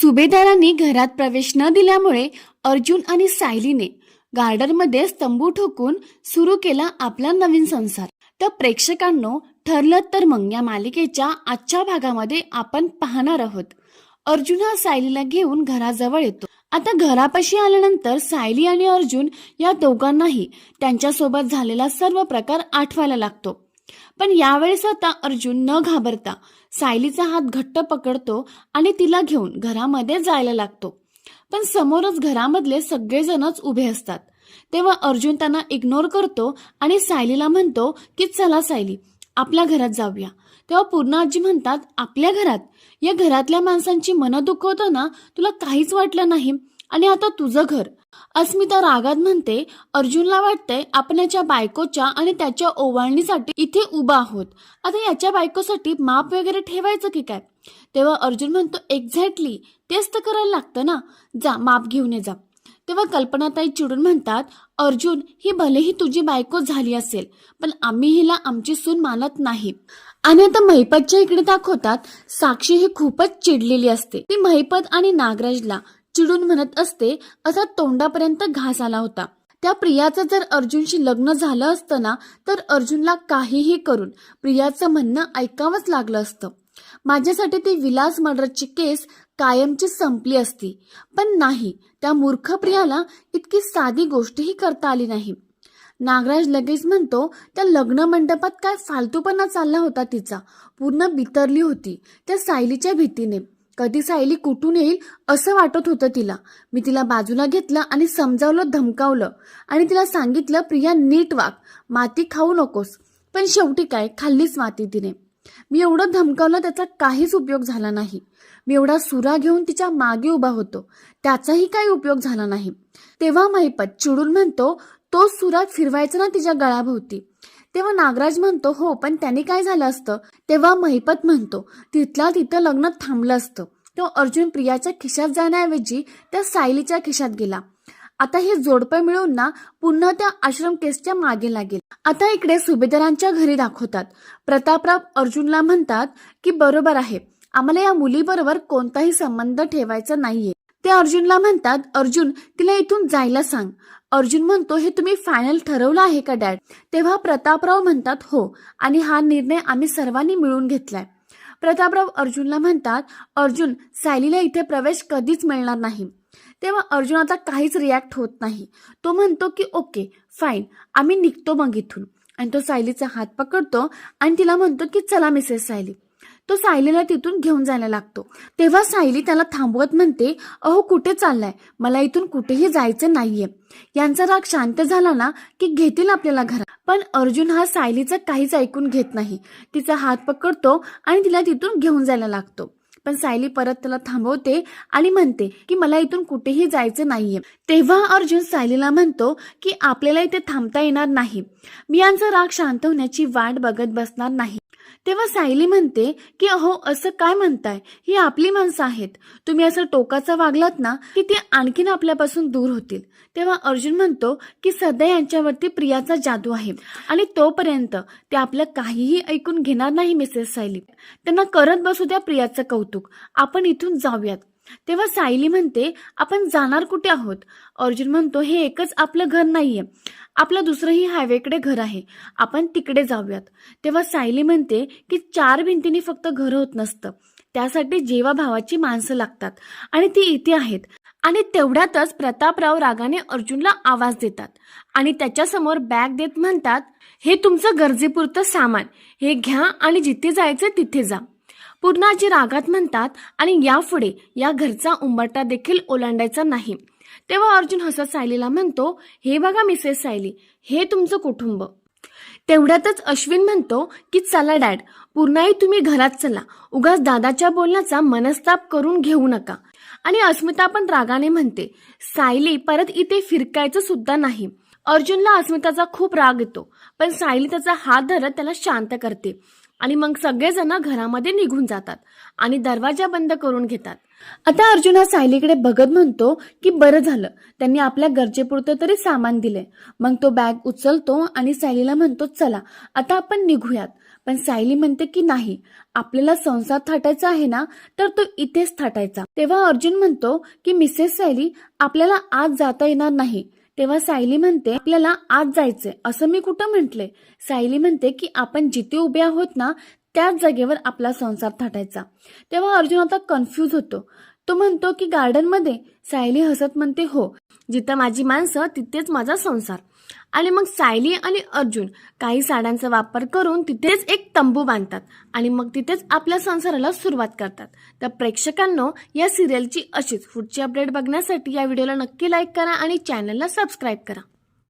सुभेदारांनी घरात प्रवेश न दिल्यामुळे अर्जुन आणि सायलीने गार्डनमध्ये स्तंभू ठोकून सुरू केला आपला नवीन संसार. तर प्रेक्षकांनो ठरलं तर मग या मालिकेच्या आजच्या भागामध्ये आपण पाहणार आहोत. अर्जुन हा सायलीला घेऊन घराजवळ येतो. आता घरापाशी आल्यानंतर सायली आणि अर्जुन या दोघांनाही त्यांच्यासोबत झालेला सर्व प्रकार आठवायला लागतो. पण यावेळेस आता अर्जुन न घाबरता सायलीचा हात घट्ट पकडतो आणि तिला घेऊन घरामध्ये जायला लागतो. पण समोरच घरामधले सगळेजणच उभे असतात. तेव्हा अर्जुन त्यांना इग्नोर करतो आणि सायलीला म्हणतो की चला सायली आपल्या घरात जाऊया. तेव्हा पूर्ण आजी म्हणतात आपल्या घरात? या घरातल्या माणसांची मनं दुखवताना तुला काहीच वाटलं नाही. आणि आता तुझं घर अस्मिता रागात म्हणते अर्जुनला वाटतंय आपण याच्या बायकोच्या आणि त्याच्या ओवाळणीसाठी इथे उभा आहोत. आता याच्या बायकोसाठी माप वगैरे ठेवायचं की काय? तेव्हा अर्जुन म्हणतो एक्झॅक्टली तेच तर करायला लागतं ना. जा माप घेऊन ये जा. तेव्हा कल्पनाताई चिडून म्हणतात अर्जुन ही भलेही तुझी बायको झाली असेल पण आम्ही हिला आमची सून मानत नाही. आणि आता महिपतच्या इकडे दाखवतात साक्षी ही खूपच चिडलेली असते. ती महिपत आणि नागराजला चिडून म्हणत असते असा तोंडापर्यंत घास आला होता. त्या प्रियाचं जर अर्जुनशी लग्न झालं असतं ना तर अर्जुनला काहीही करून प्रियाचं म्हणणं ऐकावंच लागलं असतं. माझ्यासाठी ती विलास मर्डरची केस कायमची संपली असती. पण नाही त्या मूर्ख प्रियाला इतकी साधी गोष्टही करता आली नाही. नागराज लगेच म्हणतो त्या लग्न मंडपात काय फालतूपणा चालला होता तिचा. पूर्ण बितरली होती त्या सायलीच्या भीतीने. कधी सायली कुठून येईल असं वाटत होतं तिला. मी तिला बाजूला घेतलं आणि समजावलं धमकावलं. आणि तिला सांगितलं प्रिया नीट वाग. माती खाऊ नकोस. पण शेवटी काय? खाल्लीच माती तिने. मी एवढं धमकावलं त्याचा काहीच उपयोग झाला नाही. मी एवढा सुरा घेऊन तिच्यामागे उभा होतो. त्याचाही काही उपयोग झाला नाही. तेव्हा महिपत चिडून म्हणतो तो सुरा फिरवायचा ना तिच्या गळाभोवती तेव्हा नागराज म्हणतो हो पण त्याने काय झालं असतं? तेव्हा महिपत म्हणतो तिथला तिथं लग्न थांबलं असतं. तो अर्जुन प्रियाच्या खिशात जाण्याऐवजी त्या सायलीच्या खिशात गेला. आता हे जोडपं मिळून ना पुन्हा त्या आश्रम केसच्या मागे लागेल. आता इकडे सुभेदारांच्या घरी दाखवतात. प्रतापराव अर्जुनला म्हणतात की बरोबर आहे. आम्हाला या मुलीबरोबर कोणताही संबंध ठेवायचा नाहीये. ते अर्जुनला म्हणतात अर्जुन तिला इथून जायला सांग. अर्जुन म्हणतो हे तुम्ही फायनल ठरवलं आहे का डॅड तेव्हा प्रतापराव म्हणतात हो. आणि हा निर्णय आम्ही सर्वांनी मिळून घेतलाय. प्रतापराव अर्जुनला म्हणतात अर्जुन सायलीला इथे प्रवेश कधीच मिळणार नाही. तेव्हा अर्जुन आता काहीच रिॲक्ट होत नाही. तो म्हणतो की ओके फाईन आम्ही निघतो मग इथून. आणि तो सायलीचा हात पकडतो आणि तिला म्हणतो की चला मिसेस सायली. तो सायलीला तिथून घेऊन जायला लागतो. तेव्हा सायली त्याला थांबवत म्हणते अहो कुठे चाललाय? मला इथून कुठेही जायचं नाहीये. यांचा राग शांत झाला ना की घेतील आपल्याला घरात. पण अर्जुन हा सायलीचं काहीच ऐकून घेत नाही. तिचा हात पकडतो आणि तिला तिथून घेऊन जायला लागतो. पण सायली परत त्याला थांबवते आणि म्हणते की मला इथून कुठेही जायचं नाहीये. तेव्हा अर्जुन सायलीला म्हणतो की आपल्याला इथे थांबता येणार नाही. मी यांचा राग शांत होण्याची वाट बघत बसणार नाही. तेव्हा सायली म्हणते की अहो असं काय म्हणताय? ही आपली माणसं आहेत. तुम्ही असं टोकाचा वागलात ना की ते आणखीन आपल्यापासून दूर होतील. तेव्हा अर्जुन म्हणतो की सध्या यांच्यावरती प्रियाचा जादू आहे. आणि तोपर्यंत ते आपलं काहीही ऐकून घेणार नाही मिसेस सायली. त्यांना करत बसू द्या प्रियाचं कौतुक. आपण इथून जाऊयात. तेव्हा सायली म्हणते आपण जाणार कुठे आहोत? अर्जुन म्हणतो हे एकच आपलं घर नाहीये. आपलं दुसरंही हायवेकडे घर आहे. आपण तिकडे जाऊयात. तेव्हा सायली म्हणते की चार भिंतींनी फक्त घर होत नसतं. त्यासाठी जेवा भावाची माणसं लागतात आणि ती इथे आहेत. आणि तेवढ्यातच प्रतापराव रागाने अर्जुनला आवाज देतात. आणि त्याच्यासमोर बॅग देत म्हणतात हे तुमचं गरजेपुरतं सामान. हे घ्या आणि जिथे जायचं तिथे जा. पूर्णाजी रागात म्हणतात आणि यापुढे या घरचा उंबरटा देखील ओलांडायचा नाही. तेव्हा अर्जुन हसत सायलीला म्हणतो हे बघा मिसेस सायली हे तुमचं कुटुंब. तेवढ्यातच अश्विन म्हणतो की चला डॅड पूर्णाही तुम्ही घरात चला उगाच दादाच्या बोलण्याचा मनस्ताप करून घेऊ नका. आणि अस्मिता पण रागाने म्हणते सायली परत इथे फिरकायचं सुद्धा नाही. अर्जुनला अस्मिताचा खूप राग येतो पण सायली त्याचा हात धरत त्याला शांत करते. आणि मग सगळेजण घरामध्ये निघून जातात आणि दरवाजा बंद करून घेतात. आता अर्जुन हा सायलीकडे बघत म्हणतो की बरं झालं त्यांनी आपल्या गरजेपुरतं तरी सामान दिले मग तो बॅग उचलतो आणि सायलीला म्हणतो चला आता आपण निघूयात. पण सायली म्हणते की नाही आपल्याला संसार थाटायचा आहे ना तर तो इथेच थाटायचा. तेव्हा अर्जुन म्हणतो की मिसेस सायली आपल्याला आज जाता येणार नाही. तेव्हा सायली म्हणते आपल्याला आत जायचंय. असं मी कुठं म्हंटले? सायली म्हणते की आपण जिथे उभे आहोत ना त्याच जागेवर आपला संसार थाटायचा. तेव्हा अर्जुन आता कन्फ्यूज होतो. तो म्हणतो की गार्डनमध्ये सायली हसत म्हणते हो जिथं माझी माणसं तिथेच माझा संसार. आणि मग सायली आणि अर्जुन काही साड्यांचा वापर करून तिथेच एक तंबू बांधतात आणि मग तिथेच आपल्या संसाराला सुरुवात करतात. तर प्रेक्षकांनो या सिरियलची अशीच पुढची अपडेट बघण्यासाठी या व्हिडिओला नक्की लाईक करा आणि चॅनलला सबस्क्राईब करा.